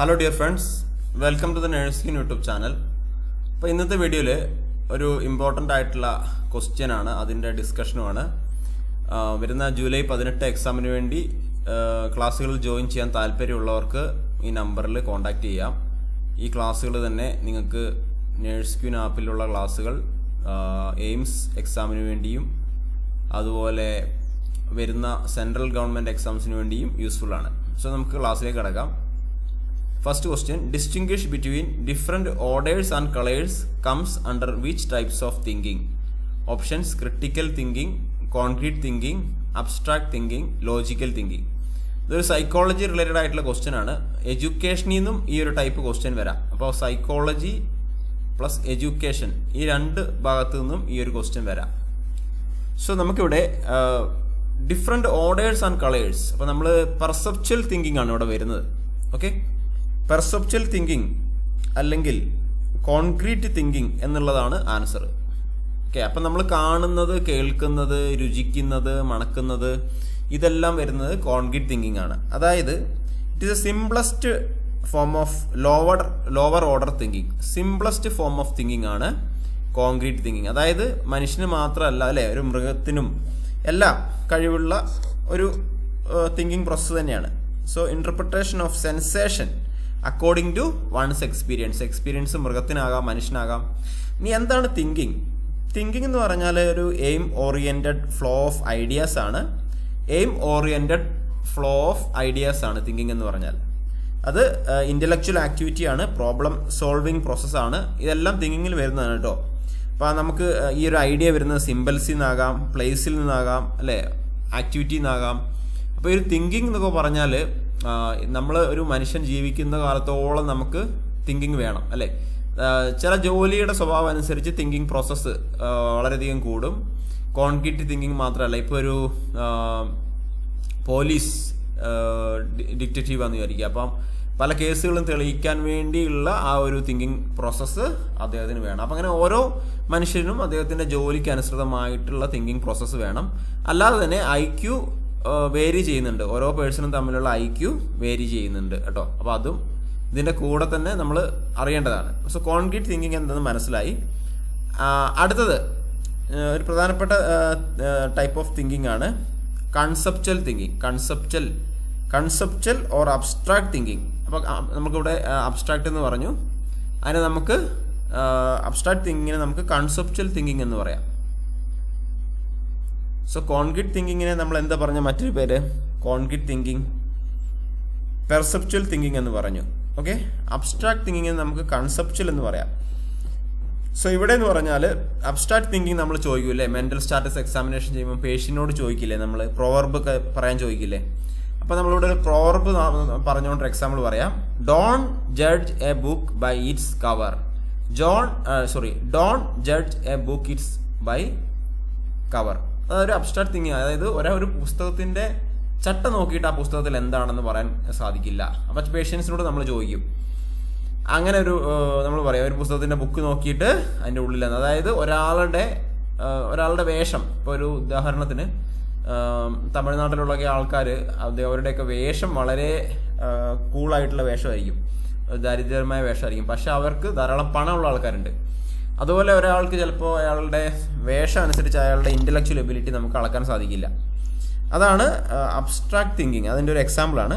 Hello dear friends welcome to the nursing YouTube channel അപ്പോൾ ഇന്നത്തെ വീഡിയോയിൽ ഒരു ഇമ്പോർട്ടന്റ് ആയിട്ടുള്ള ക്വസ്റ്റ്യൻ ആണ്. അതിന്റെ ഡിസ്കഷനുമാണ് വരുന്ന ജൂലൈ പതിനെട്ട് എക്സാമിന് വേണ്ടി ക്ലാസ്സുകളിൽ ജോയിൻ ചെയ്യാൻ താല്പര്യമുള്ളവർക്ക് ഈ നമ്പറിൽ കോൺടാക്റ്റ് ചെയ്യാം. ഈ ക്ലാസ്സുകൾ തന്നെ നിങ്ങൾക്ക് നേഴ്സ് ക്യൂൻ ആപ്പിലുള്ള ക്ലാസ്സുകൾ എയിംസ് എക്സാമിന് വേണ്ടിയും അതുപോലെ വരുന്ന സെൻട്രൽ ഗവൺമെന്റ് എക്സാംസിന് വേണ്ടിയും യൂസ്ഫുൾ ആണ്. സോ നമുക്ക് ക്ലാസ്സിലേക്ക് കിടക്കാം. First question distinguish between different orders and colours comes under which types of thinking options critical thinking concrete thinking abstract thinking logical thinking ഇതൊരു സൈക്കോളജി റിലേറ്റഡ് ആയിട്ടുള്ള ക്വസ്റ്റ്യൻ ആണ്. എഡ്യൂക്കേഷനിൽ നിന്നും ഈ ഒരു ടൈപ്പ് ക്വസ്റ്റ്യൻ വരാം. അപ്പോൾ സൈക്കോളജി പ്ലസ് എഡ്യൂക്കേഷൻ ഈ രണ്ട് ഭാഗത്തു നിന്നും ഈ ഒരു ക്വസ്റ്റ്യൻ വരാം. സോ നമുക്കിവിടെ ഡിഫറെന്റ് ഓർഡേഴ്സ് ആൻഡ് കളേഴ്സ് അപ്പോൾ നമ്മൾ പെർസെപ്ച്വൽ തിങ്കിങ് ആണ് ഇവിടെ വരുന്നത്. ഓക്കെ പെർസെപ്ച്വൽ തിങ്കിങ് അല്ലെങ്കിൽ കോൺക്രീറ്റ് തിങ്കിങ് എന്നുള്ളതാണ് ആൻസർ ഓക്കെ അപ്പം നമ്മൾ കാണുന്നത് കേൾക്കുന്നത് രുചിക്കുന്നത് മണക്കുന്നത് ഇതെല്ലാം വരുന്നത് കോൺക്രീറ്റ് തിങ്കിങ് ആണ്. അതായത് it is a simplest form of lower lower order thinking simplest form of thinking ആണ് കോൺക്രീറ്റ് തിങ്കിങ് അതായത് മനുഷ്യന് മാത്രമല്ല അല്ലേ? ഒരു മൃഗത്തിനും എല്ലാം കഴിവുള്ള ഒരു തിങ്കിങ് പ്രോസസ്സ് തന്നെയാണ്. So interpretation of sensation according to one's experience experience മൃഗത്തിനാകാം മനുഷ്യനാകാം. നീ എന്താണ് തിങ്കിങ് തിങ്കിങ് എന്ന് പറഞ്ഞാൽ ഒരു aim oriented flow of ideas ആണ്. Aim oriented flow of ideas ആണ് തിങ്കിങ് എന്ന് പറഞ്ഞാൽ. അത് ഇന്റലക്ച്വൽ ആക്ടിവിറ്റി ആണ് പ്രോബ്ലം സോൾവിങ് പ്രോസസ്സാണ് ഇതെല്ലാം തിങ്കിങ്ങിൽ വരുന്നതാണ് കേട്ടോ. അപ്പോൾ നമുക്ക് ഈ ഒരു ഐഡിയ വരുന്നത് സിമ്പിൾസിൽ നിന്നാകാം പ്ലേസിൽ നിന്നാകാം അല്ലേ? ആക്ടിവിറ്റിയിൽ നിന്നാകാം. അപ്പോൾ ഈ ഒരു തിങ്കിങ് എന്നൊക്കെ പറഞ്ഞാൽ നമ്മൾ ഒരു മനുഷ്യൻ ജീവിക്കുന്ന കാലത്തോളം നമുക്ക് തിങ്കിങ് വേണം അല്ലേ? ചില ജോലിയുടെ സ്വഭാവം അനുസരിച്ച് തിങ്കിങ് പ്രോസസ്സ് വളരെയധികം കൂടും. കോൺക്രീറ്റ് തിങ്കിങ് മാത്രമല്ല ഇപ്പോൾ ഒരു പോലീസ് ഡിക്റ്റേറ്റീവ് ആണെന്ന് വിചാരിക്കുക. അപ്പം പല കേസുകളും തെളിയിക്കാൻ വേണ്ടിയുള്ള ആ ഒരു തിങ്കിങ് പ്രോസസ്സ് അദ്ദേഹത്തിന് വേണം. അപ്പം അങ്ങനെ ഓരോ മനുഷ്യനും അദ്ദേഹത്തിന്റെ ജോലിക്ക് അനുസൃതമായിട്ടുള്ള തിങ്കിങ് പ്രോസസ്സ് വേണം. അല്ലാതെ തന്നെ ഐ ക്യു വേരി ചെയ്യുന്നുണ്ട്. ഓരോ പേഴ്സണും തമ്മിലുള്ള ഐ ക്യു വേരി ചെയ്യുന്നുണ്ട് കേട്ടോ. അപ്പോൾ അതും ഇതിന്റെ കൂടെ തന്നെ നമ്മൾ അറിയേണ്ടതാണ്. സോ കോൺക്രീറ്റ് തിങ്കിങ് എന്തെന്ന് മനസ്സിലായി. അടുത്തത് ഒരു പ്രധാനപ്പെട്ട ടൈപ്പ് ഓഫ് തിങ്കിങ് ആണ്. Conceptual thinking conceptual conceptual or abstract thinking അപ്പോൾ നമുക്കിവിടെ അബ്സ്ട്രാക്ട് എന്ന് പറഞ്ഞു. അതിനെ നമുക്ക് അബ്സ്ട്രാക്ട് തിങ്കിങ്ങിനെ നമുക്ക് കൺസെപ്ച്വൽ തിങ്കിങ് എന്ന് പറയാം. സോ കോൺക്രീറ്റ് തിങ്കിങ്ങിനെ നമ്മൾ എന്താ പറഞ്ഞ? മറ്റൊരു പേര്. കോൺക്രീറ്റ് തിങ്കിങ് പെർസെപ്ച്വൽ തിങ്കിങ് എന്ന് പറഞ്ഞു. ഓക്കെ അബ്സ്ട്രാക്ട് തിങ്കിങ്ങിന് നമുക്ക് കൺസെപ്ച്വൽ എന്ന് പറയാം. സോ ഇവിടെ എന്ന് പറഞ്ഞാൽ അബ്സ്ട്രാക്ട് തിങ്കിങ് നമ്മൾ ചോദിക്കില്ലേ? മെന്റൽ സ്റ്റാറ്റസ് എക്സാമിനേഷൻ ചെയ്യുമ്പോൾ പേഷ്യന്റിനോട് ചോദിക്കില്ലേ നമ്മൾ പ്രോവർബ് ഒക്കെ പറയാൻ ചോദിക്കില്ലേ? അപ്പോൾ നമ്മളിവിടെ ഒരു പ്രോവർബ് പറഞ്ഞുകൊണ്ട് എക്സാമ്പിൾ പറയാം. Don't judge a book by its cover John sorry don't judge a book its by cover അതൊരു അബ്സ്ട്രാക്ട് തിങ്കിങ് അതായത് ഒരാ ഒരു പുസ്തകത്തിന്റെ ചട്ട നോക്കിയിട്ട് ആ പുസ്തകത്തിൽ എന്താണെന്ന് പറയാൻ സാധിക്കില്ല. അപ്പം പേഷ്യൻസിനോട് നമ്മൾ ചോദിക്കും. അങ്ങനെ ഒരു നമ്മൾ പറയാം ഒരു പുസ്തകത്തിന്റെ ബുക്ക് നോക്കിയിട്ട് അതിന്റെ ഉള്ളിൽ അതായത് ഒരാളുടെ ഒരാളുടെ വേഷം. ഇപ്പോൾ ഒരു ഉദാഹരണത്തിന് തമിഴ്നാട്ടിലുള്ള ആൾക്കാർ അവരുടെയൊക്കെ വേഷം വളരെ കൂളായിട്ടുള്ള വേഷമായിരിക്കും. ദാരിദ്ര്യമായ വേഷമായിരിക്കും. പക്ഷെ അവർക്ക് ധാരാളം പണമുള്ള ആൾക്കാരുണ്ട്. അതുപോലെ ഒരാൾക്ക് ചിലപ്പോൾ അയാളുടെ വേഷം അനുസരിച്ച് അയാളുടെ ഇന്റലക്ച്വൽ എബിലിറ്റി നമുക്ക് അളക്കാൻ സാധിക്കില്ല. അതാണ് അബ്സ്ട്രാക്ട് തിങ്കിങ് അതിന്റെ ഒരു എക്സാമ്പിളാണ്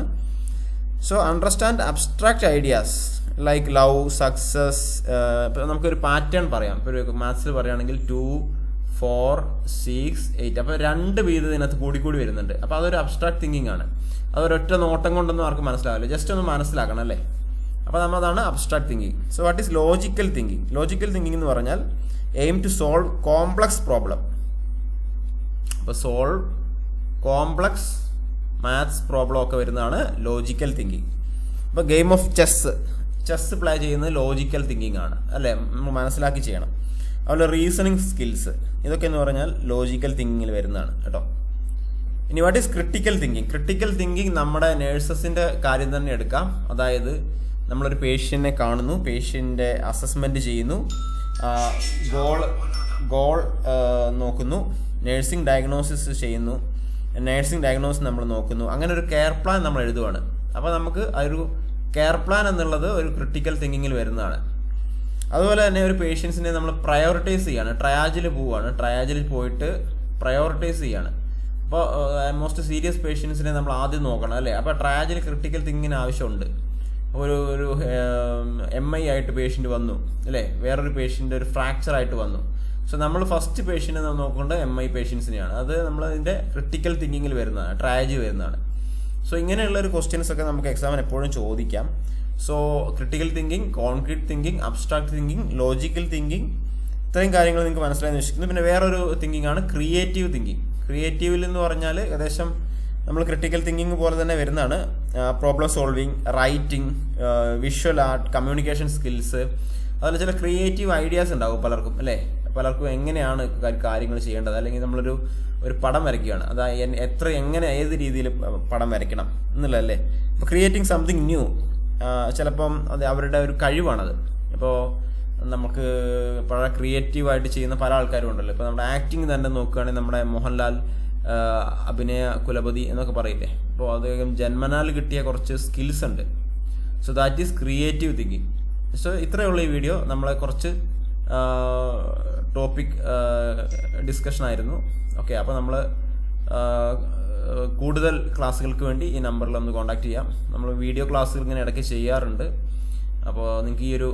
so understand abstract ideas like love success ഇപ്പോൾ നമുക്കൊരു പാറ്റേൺ പറയാം. ഇപ്പോൾ ഒരു മാത്സിൽ പറയുകയാണെങ്കിൽ ടു ഫോർ സിക്സ് എയ്റ്റ് അപ്പോൾ രണ്ട് വീതം ഇതിനകത്ത് കൂടി കൂടി വരുന്നുണ്ട്. അപ്പോൾ അതൊരു അബ്സ്ട്രാക്ട് തിങ്കിങ് ആണ്. അതൊരൊറ്റ നോട്ടം കൊണ്ടൊന്നും ആർക്കും മനസ്സിലാവില്ല. ജസ്റ്റ് ഒന്ന് മനസ്സിലാക്കണം അല്ലേ? അപ്പോൾ നമ്മൾ അതാണ് abstract thinking so what is logical thinking logical thinking എന്ന് പറഞ്ഞാൽ aim to solve complex problem അപ്പോൾ സോൾവ് കോംപ്ലക്സ് മാത്സ് പ്രോബ്ലം ഒക്കെ വരുന്നതാണ് ലോജിക്കൽ തിങ്കിങ് ഇപ്പോൾ game of chess chess play ചെയ്യുന്നത് ലോജിക്കൽ തിങ്കിങ് ആണ്. അല്ലേ? നമ്മൾ മനസ്സിലാക്കി ചെയ്യണം. അതുപോലെ റീസണിങ് സ്കിൽസ് ഇതൊക്കെ എന്ന് പറഞ്ഞാൽ ലോജിക്കൽ തിങ്കിങ്ങിൽ വരുന്നതാണ് കേട്ടോ. ഇനി what is critical thinking critical thinking നമ്മുടെ നേഴ്സസിന്റെ കാര്യം തന്നെ എടുക്കാം. അതായത് നമ്മളൊരു പേഷ്യന്റിനെ കാണുന്നു പേഷ്യന്റെ അസസ്മെന്റ് ചെയ്യുന്നു. ഗോൾ ഗോൾ നോക്കുന്നു. നേഴ്സിംഗ് ഡയഗ്നോസിസ് ചെയ്യുന്നു. നേഴ്സിംഗ് ഡയഗ്നോസിസ് നമ്മൾ നോക്കുന്നു. അങ്ങനെ ഒരു കെയർ പ്ലാൻ നമ്മൾ എഴുതുവാണ്. അപ്പോൾ നമുക്ക് അതൊരു കെയർ പ്ലാൻ എന്നുള്ളത് ഒരു ക്രിട്ടിക്കൽ തിങ്കിങ്ങിൽ വരുന്നതാണ്. അതുപോലെ തന്നെ ഒരു പേഷ്യൻസിനെ നമ്മൾ പ്രയോറിറ്റൈസ് ചെയ്യാണ്. ട്രയാജിൽ പോവുകയാണ് ട്രയാജിൽ പോയിട്ട് പ്രയോറിറ്റൈസ് ചെയ്യാണ്. അപ്പോൾ മോസ്റ്റ് സീരിയസ് പേഷ്യൻസിനെ നമ്മൾ ആദ്യം നോക്കണം അല്ലേ? അപ്പോൾ ട്രയാജിൽ ക്രിട്ടിക്കൽ തിങ്കിങ്ങിന് ആവശ്യമുണ്ട്. ഒരു ഒരു എം ഐ ആയിട്ട് പേഷ്യന്റ് വന്നു അല്ലേ? വേറൊരു പേഷ്യന്റ് ഒരു ഫ്രാക്ചർ ആയിട്ട് വന്നു. സോ നമ്മൾ ഫസ്റ്റ് പേഷ്യന്റ് നോക്കേണ്ടത് എം ഐ പേഷ്യൻസിനെയാണ് അത് നമ്മൾ അതിന്റെ ക്രിട്ടിക്കൽ തിങ്കിങ്ങിൽ വരുന്നതാണ് ട്രാജി വരുന്നതാണ്. സോ ഇങ്ങനെയുള്ള ഒരു ക്വസ്റ്റ്യൻസ് ഒക്കെ നമുക്ക് എക്സാമിന് എപ്പോഴും ചോദിക്കാം. So critical thinking concrete thinking abstract thinking logical thinking ഇത്രയും കാര്യങ്ങൾ നിങ്ങൾക്ക് മനസ്സിലായി വിശ്വസിക്കുന്നു. പിന്നെ വേറൊരു തിങ്കിങ് ആണ് ക്രിയേറ്റീവ് തിങ്കിങ് ക്രിയേറ്റീവിൽ എന്ന് പറഞ്ഞാൽ ഏകദേശം നമ്മൾ ക്രിട്ടിക്കൽ തിങ്കിങ് പോലെ തന്നെ വരുന്നതാണ്. Problem solving writing visual art communication skills അതുപോലെ ചില ക്രിയേറ്റീവ് ഐഡിയാസ് ഉണ്ടാവും പലർക്കും അല്ലേ? പലർക്കും എങ്ങനെയാണ് കാര്യങ്ങൾ ചെയ്യേണ്ടത്? അല്ലെങ്കിൽ നമ്മളൊരു ഒരു പടം വരയ്ക്കുകയാണ്. അത് എത്ര എങ്ങനെ ഏത് രീതിയിൽ പടം വരയ്ക്കണം എന്നുള്ളതല്ലേ? ഇപ്പോൾ ക്രിയേറ്റിംഗ് സംതിങ് ന്യൂ ചിലപ്പം അത് അവരുടെ ഒരു കഴിവാണത്. ഇപ്പോൾ നമുക്ക് പല ക്രിയേറ്റീവായിട്ട് ചെയ്യുന്ന പല ആൾക്കാരും ഉണ്ടല്ലോ. ഇപ്പോൾ നമ്മുടെ ആക്ടിങ് തന്നെ നോക്കുകയാണെങ്കിൽ നമ്മുടെ മോഹൻലാൽ അഭിനയ കുലപതി എന്നൊക്കെ പറയില്ലേ? അപ്പോൾ അദ്ദേഹം ജന്മനാൽ കിട്ടിയ കുറച്ച് സ്കിൽസ് ഉണ്ട്. So that is creative thinking so ഇത്രയേ ഉള്ളൂ ഈ വീഡിയോ നമ്മളെ കുറച്ച് ടോപ്പിക് ഡിസ്കഷൻ ആയിരുന്നു. ഓക്കെ അപ്പോൾ നമ്മൾ കൂടുതൽ ക്ലാസ്സുകൾക്ക് വേണ്ടി ഈ നമ്പറിൽ ഒന്ന് കോൺടാക്ട് ചെയ്യാം. നമ്മൾ വീഡിയോ ക്ലാസ്സുകൾ ഇങ്ങനെ ഇടയ്ക്ക് ചെയ്യാറുണ്ട്. അപ്പോൾ നിങ്ങൾക്ക് ഈ ഒരു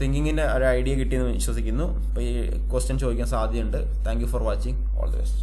തിങ്കിങ്ങിന്റെ ഒരു ഐഡിയ കിട്ടിയെന്ന് വിശ്വസിക്കുന്നു. അപ്പോൾ ഈ ക്വസ്റ്റ്യൻ ചോദിക്കാൻ സാധ്യതയുണ്ട്. Thank for watching all the best